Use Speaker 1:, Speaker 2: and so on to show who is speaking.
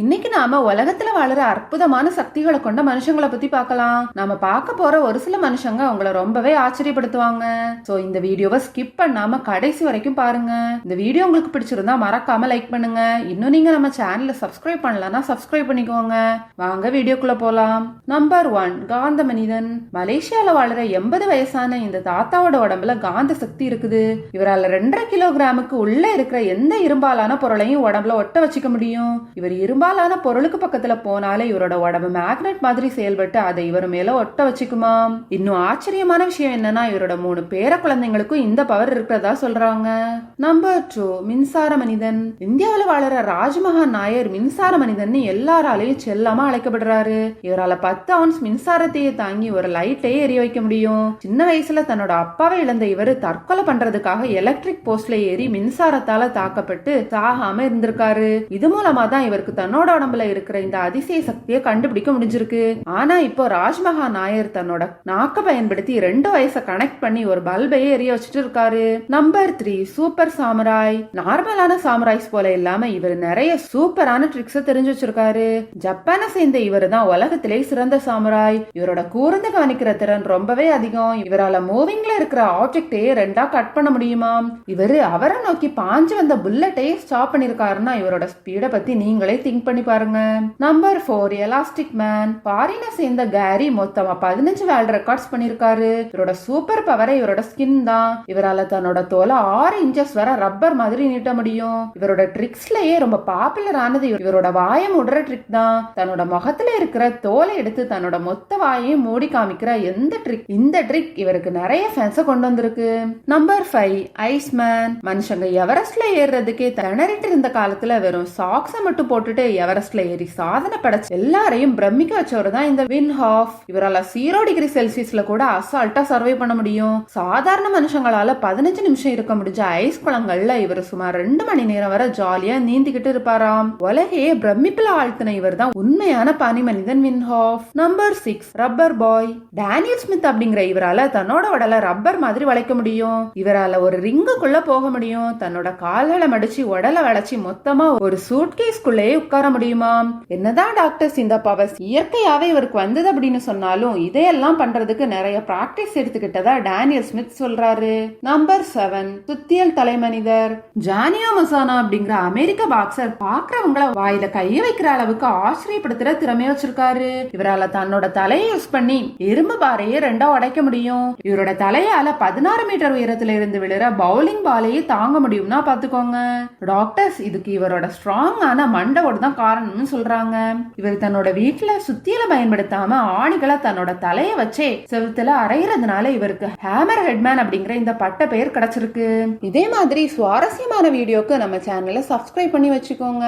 Speaker 1: இன்னைக்கு நாம உலகத்துல வாழுற அற்புதமான சக்திகளை கொண்ட மனுஷங்களை பத்தி பார்க்கலாம். நாம பார்க்க போற ஒரு சில மனுஷங்க உங்களை ரொம்பவே ஆச்சரியப்படுத்துவாங்க. சோ இந்த வீடியோவை ஸ்கிப் பண்ணாம கடைசி வரைக்கும் பாருங்க. இந்த வீடியோ உங்களுக்கு பிடிச்சிருந்தா மறக்காம லைக் பண்ணுங்க. இன்னும் நீங்க நம்ம சேனல்ல சப்ஸ்கிரைப் பண்ணலன்னா சப்ஸ்கிரைப் பண்ணிக்கோங்க. வாங்க வீடியோக்குள்ள போலாம். நம்பர் ஒன் காந்த மனிதன். மலேசியால வாழுற எண்பது வயசான இந்த தாத்தாவோட உடம்புல காந்த சக்தி இருக்குது. இவரால ரெண்டரை கிலோகிராமுக்கு உள்ள இருக்கிற எந்த இரும்பாலான பொருளையும் உடம்புல ஒட்ட வச்சுக்க முடியும். இவர் இரும்பாலான பொருளுக்கு பக்கத்துல போனாலே இவரோட உடம்பு மேக்னெட் மாதிரி செயல்பட்டு அதை இவர் மேல ஒட்ட வச்சுக்குமா? இன்னும் ஆச்சரியமான விஷயம் என்னன்னா இவரோட மூணு பேர குழந்தைங்களுக்கும் இந்த பவர் இருக்கிறதா சொல்றாங்க. நம்பர் டூ மின்சார மனிதன். இந்தியாவில் வாழற ராஜ்மஹா நாயர் மின்சார மனிதன் எல்லாராலையும் செல்லமா அழைக்கப்படுறாரு. இவரால பத்து அவுன்ஸ் மின்சாரத்தையே தாங்கி ஒரு லைட்டையே எரிய வைக்க முடியும். சின்ன வயசுல தன்னோட அப்பாவை இழந்த இவர் தற்கொலை பண்றதுக்காக எலக்ட்ரிக் போஸ்ட்ல ஏறி மின்சாரத்தால தாக்கப்பட்டு சாகாம இருந்திருக்காரு. இது மூலமா தான் இவருக்கு தன்னோட உடம்புல இருக்கிற இந்த அதிசய சக்தியை கண்டுபிடிக்க முடிஞ்சிருக்கு. ஆனா இப்போ ராஜ்மஹா நாயர் தன்னோட நாக்க பயன்படுத்தி ரெண்டு வயசை கனெக்ட் பண்ணி ஒரு பல்பையே எரிய வச்சுட்டு இருக்காரு. நம்பர் த்ரீ சூப்பர் சாமராய் நார்மலான சாமராய்ஸ் போல இல்லாம இவர் நிறைய சூப்பரான ட்ரிக்ஸ தெரிஞ்சு வச்சிருக்காரு. ஜப்பானை சேர்ந்த இவர் தான் உலகத்திலே சிறந்த சாமராய் இவரோட கூர்ந்து கவனிக்கிற திறன் ரொம்பவே அதிகம். இவரால மூவிங்ல இருக்கிற ஆப்ஜெக்டையே ரெண்டா கட் பண்ண முடியுமா? இவரு அவரை நோக்கி பாஞ்சு வந்த புல்லட்டையே ஸ்டாப் பண்ணிருக்காருன்னா இவரோட ஸ்பீட பத்தி நீங்களே திங்க் பண்ணி பாருங்க. நம்பர் ஃபோர் எலாஸ்டிக் மேன் பாரின சேர்ந்த கேரி மொத்தமா பதினஞ்சு வேர்ல்ட் ரெக்கார்ட்ஸ் பண்ணிருக்காரு. இவரோட சூப்பர் பவர் இவரோட ஸ்கின் தான். இவரால தன்னோட தோலை ஆறு இன்ச்சஸ் வர ரப்பர் மாதிரி நீட்ட முடியும். இவரோட ட்ரிக்ஸ்லயே ரொம்ப பாப்புலர் ஆனது இவரோட வாயை முடுற ட்ரிக் தான். தன்னோட முகத்துல இருக்கிற தோலை எடுத்து தன்னோட மொத்த வாயையும் மூடி காமிக்கிற எந்த ட்ரிக் இந்த ட்ரிக் இவருக்கு நிறைய ஃபேன்ஸ கொண்டு வந்திருக்கு. நம்பர் ஃபைவ் ஐஸ் மேன் மனுஷங்க எவரெஸ்ட்ல ஏறுறதுக்கே திணறிட்டு இருந்த காலத்துல வெறும் சாக்ஸை மட்டும் போட்டுட்டு எவரெஸ்ட்ல ஏறி சாதனை படைச்சு எல்லாரையும் பிரமிக்க வச்சவர் தான் இந்த வின் ஹாஃப் இவரால ஜீரோ டிகிரி செல்சியஸ்ல கூட அசால்ட்டா சர்வை பண்ண முடியும். சாதாரண மனுஷங்களால பதினஞ்சு நிமிஷம் இருக்க முடிஞ்ச ஐஸ் குளங்கள்ல இவர் சுமார் ரெண்டு மணி நேரம் வரை ஜாலியா நீந்திக்கிட்டு இருப்பாராம். உலகையே பிரமிப்புல ஆழ்த்தின இவர் தான் உண்மையான பனி மனிதன் Wim Hof number six rubber boy Daniel Smith அப்படிங்கிற இவரால தன்னோட உடலை ரப்பர் மாதிரி வளைக்க முடியும். இவரால ஒரு ரிங்குக்குள்ள போக முடியும். தன்னோட கால்களை மடிச்சு உடலை வளைச்சு மொத்தமா ஒரு சூட்கேஸ்குள்ளேயே உட்கார் முடியுமாம் என்னதான் டாக்டர்ஸ் இந்த பவர்ஸ் இயற்கையாவே இவருக்கு வந்தது அப்படின்னு சொன்னாலும் இதையெல்லாம் பண்றதுக்கு நிறைய பிராக்டிஸ் எடுத்துக்கிட்டதா டேனியல் ஸ்மித் சொல்றாரு. நம்பர் செவன் சுத்தியல் தலைமனிதர். ஜானியா மசானா அப்படிங்கிற அமெரிக்க பாக்ஸர் பாக்குறவங்கள வாயில கைய வைக்கிற அளவுக்கு ஆச்சரியப்படுத்துற திறமைய வச்சிருக்காரு. இவரால தன்னோட தலையை யூஸ் பண்ணி எறும்பு பாறையை ரெண்டா உடைக்க முடியும். இவரோட தலையால பதினாறு மீட்டர் உயரத்துல இருந்து விழுற பவுலிங் பாலையே தாங்க முடியும்னா பாத்துக்கோங்க. டாக்டர்ஸ் இதுக்கு இவரோட ஸ்ட்ராங்கான மண்டவோட தான் காரணம்னு சொல்றாங்க. இவர் தன்னோட வீட்டுல சுத்தியில பயன்படுத்தாம ஆணிகளை தன்னோட தலைய வச்சே செவுத்துல அரைகிறதுனால இவருக்கு ஹேமர் ஹெட்மேன் அப்படிங்கிற இந்த பட்ட பெயர் கிடைச்சிருக்கு. இதே மாதிரி சுவாரஸ்யமான வீடியோக்கு நம்ம சேனலை சப்ஸ்கிரைப் பண்ணி வச்சுக்கோங்க.